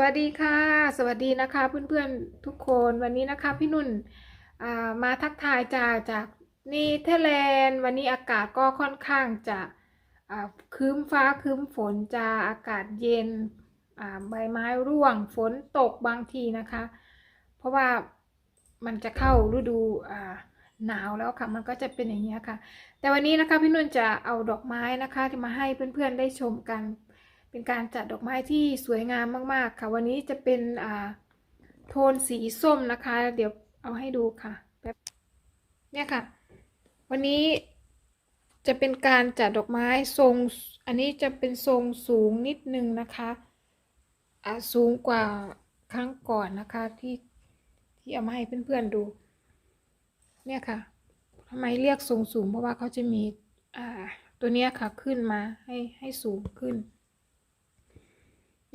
วัสดีค่ะ สวัสดีนะคะเพื่อนๆทุกคนวันนี้นะคะพี่นุ่นามาทักทายจากจากเนเธอร์แลนวันนี้อากาศก็ค่อนข้างจะครึ้มฟ้าครึ้มฝนจะอากาศเย็นใบไม้ร่วงฝนตกบางทีนะคะ เพราะว่ามันจะเข้าฤดูหนาวแล้วค่ะมันก็จะเป็นอย่างนี้ค่ะ แต่วันนี้นะคะพี่นุ่นจะเอาดอกไม้นะคะที่มาให้เพื่อนๆได้ชมกัน เป็นการจัดดอกไม้ที่สวยงามมากๆค่ะ วันนี้จะเป็นอ่าโทนสีส้มนะคะ เดี๋ยวเอาให้ดูค่ะแบบเนี่ยค่ะ วันนี้จะเป็นการจัดดอกไม้ทรง อันนี้จะเป็นทรงสูงนิดนึงนะคะอ่าสูงกว่าครั้งก่อนนะคะที่ที่เอามาให้เพื่อนๆดู เนี่ยค่ะทำไมเรียกทรงสูงเพราะว่าเขาจะมีอ่าตัวเนี้ยค่ะขึ้นมาให้ให้สูงขึ้น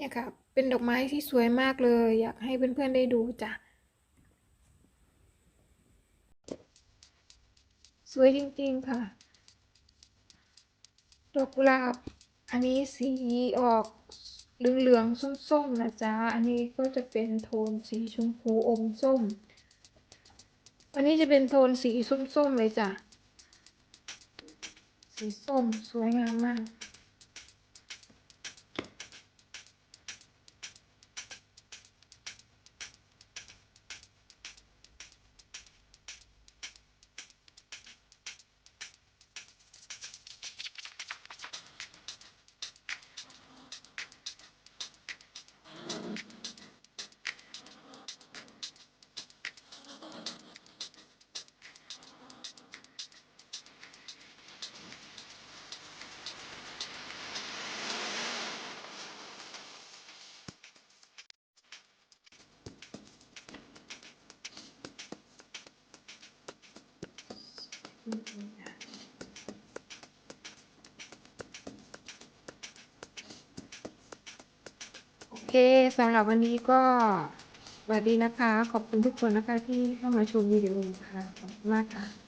เนี่ยค่ะ เป็นดอกไม้ที่สวยมากเลย อยากให้เพื่อนๆได้ดูจ้ะ สวยจริงๆค่ะ ดอกกุหลาบ อันนี้สีออกเหลืองๆส้มๆนะจ๊ะ อันนี้ก็จะเป็นโทนสีชมพูอมส้ม อันนี้จะเป็นโทนสีส้มๆเลยจ้ะ สีส้มสวยงามมาก โอเคสำหรับวันนี้ก็สวัสดีนะคะ ขอบคุณทุกคนนะคะที่เข้ามาชมวิดีโอนะคะขอบคุณมากค่ะ